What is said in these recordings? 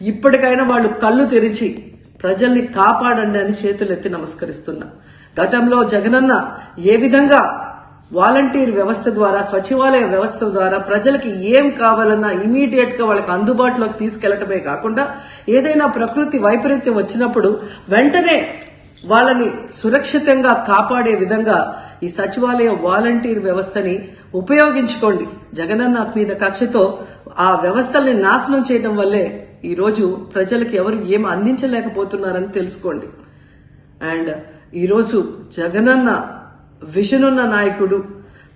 ఇప్పటికైనా వాళ్ళు కళ్ళు తెరిచి ప్రజల్ని కాపాడండి అని చేతులెత్తి నమస్కరిస్తున్నా. గతంలో జగనన్న ఏ విధంగా వాలంటీర్ వ్యవస్థ ద్వారా సచివాలయ వ్యవస్థ ద్వారా ప్రజలకి ఏం కావాలన్నా ఇమీడియట్గా వాళ్ళకి అందుబాటులోకి తీసుకెళ్ళటమే కాకుండా ఏదైనా ప్రకృతి వైపరీత్యం వచ్చినప్పుడు వెంటనే వాళ్ళని సురక్షితంగా కాపాడే విధంగా ఈ సచివాలయ వాలంటీర్ వ్యవస్థని ఉపయోగించుకోండి. జగనన్న మీద కక్షతో ఆ వ్యవస్థల్ని నాశనం చేయడం వల్లే ఈరోజు ప్రజలకు ఎవరు ఏం అందించలేకపోతున్నారని తెలుసుకోండి. అండ్ ఈరోజు జగనన్న విజన్ ఉన్న నాయకుడు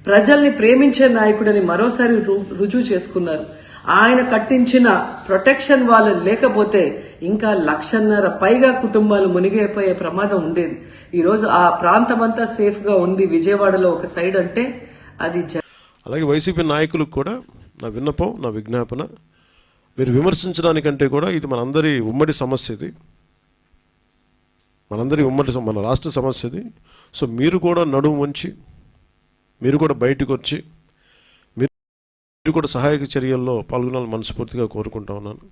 ప్రజల్ని ప్రేమించే నాయకుడని మరోసారి రు- రుజువు చేసుకున్నారు. ఆయన కట్టించిన ప్రొటెక్షన్ వాళ్ళు లేకపోతే ఇంకా లక్షన్నర పైగా కుటుంబాలు మునిగిపోయే ప్రమాదం ఉండేది. ఈరోజు ఆ ప్రాంతమంతా సేఫ్గా ఉంది. విజయవాడలో ఒక సైడ్ అంటే అది అలాగే వైసీపీ నాయకులకు కూడా నా విన్నపం నా విజ్ఞాపన మీరు విమర్శించడానికంటే కూడా ఇది మనందరి ఉమ్మడి సమస్య ఇది. మనందరి ఉమ్మడి మన రాష్ట్ర సమస్య ఇది. సో మీరు కూడా నడుము వంచి మీరు కూడా బయటకు వచ్చి మీరు మీరు కూడా సహాయక చర్యల్లో పాల్గొనాలని మనస్ఫూర్తిగా కోరుకుంటా ఉన్నాను.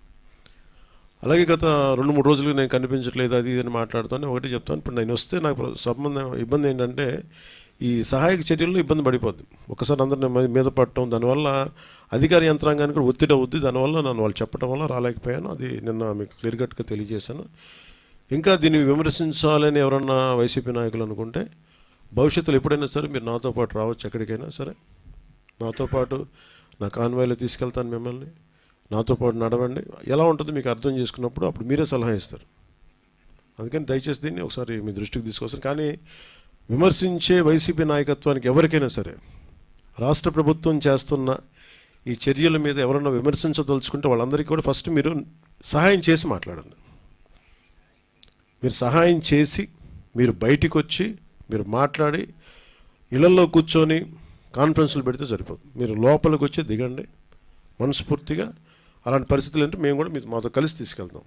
అలాగే గత రెండు మూడు రోజులు నేను కనిపించట్లేదు అది ఇది అని మాట్లాడుతాను ఒకటి చెప్తాను. ఇప్పుడు నేను వస్తే నాకు సంబంధం ఇబ్బంది ఏంటంటే ఈ సహాయక చర్యల్లో ఇబ్బంది పడిపోద్ది. ఒకసారి అందరిని మీద పడటం దానివల్ల అధికార యంత్రాంగానికి కూడా ఒత్తిడి అవుద్ది. దానివల్ల నన్ను వాళ్ళు చెప్పడం వల్ల రాలేకపోయాను. అది నిన్న మీకు క్లియర్ కట్గా తెలియజేశాను. ఇంకా దీన్ని విమర్శించాలని ఎవరన్నా వైసీపీ నాయకులు అనుకుంటే భవిష్యత్తులో ఎప్పుడైనా సరే మీరు నాతో పాటు రావచ్చు ఎక్కడికైనా సరే. నాతో పాటు నా కాన్వాయ్లో తీసుకెళ్తాను మిమ్మల్ని. నాతో పాటు నడవండి. ఎలా ఉంటుందో మీకు అర్థం చేసుకున్నప్పుడు అప్పుడు మీరే సలహా ఇస్తారు. అందుకని దయచేసి దీన్ని ఒకసారి మీ దృష్టికి తీసుకొస్తాను కానీ విమర్శించే వైసీపీ నాయకత్వానికి ఎవరికైనా సరే రాష్ట్ర ప్రభుత్వం చేస్తున్న ఈ చర్యల మీద ఎవరన్నా విమర్శించదలుచుకుంటే వాళ్ళందరికీ కూడా ఫస్ట్ మీరు సహాయం చేసి మాట్లాడండి. మీరు సహాయం చేసి మీరు బయటికి వచ్చి మీరు మాట్లాడి ఇళ్ళలో కూర్చొని కాన్ఫరెన్స్లు పెడితే సరిపోదు మీరు లోపలికి వచ్చి దిగండి. మనస్ఫూర్తిగా అలాంటి పరిస్థితులు అంటే మేము కూడా మీ మాతో కలిసి తీసుకెళ్తాం.